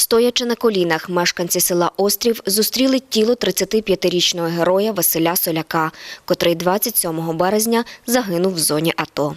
Стоячи на колінах, мешканці села Острів зустріли тіло 35-річного героя Василя Соляка, котрий 27 березня загинув в зоні АТО.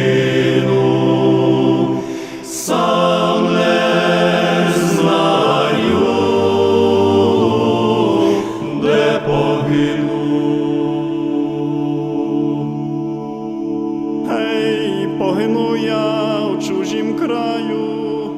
гину я у чужім краю.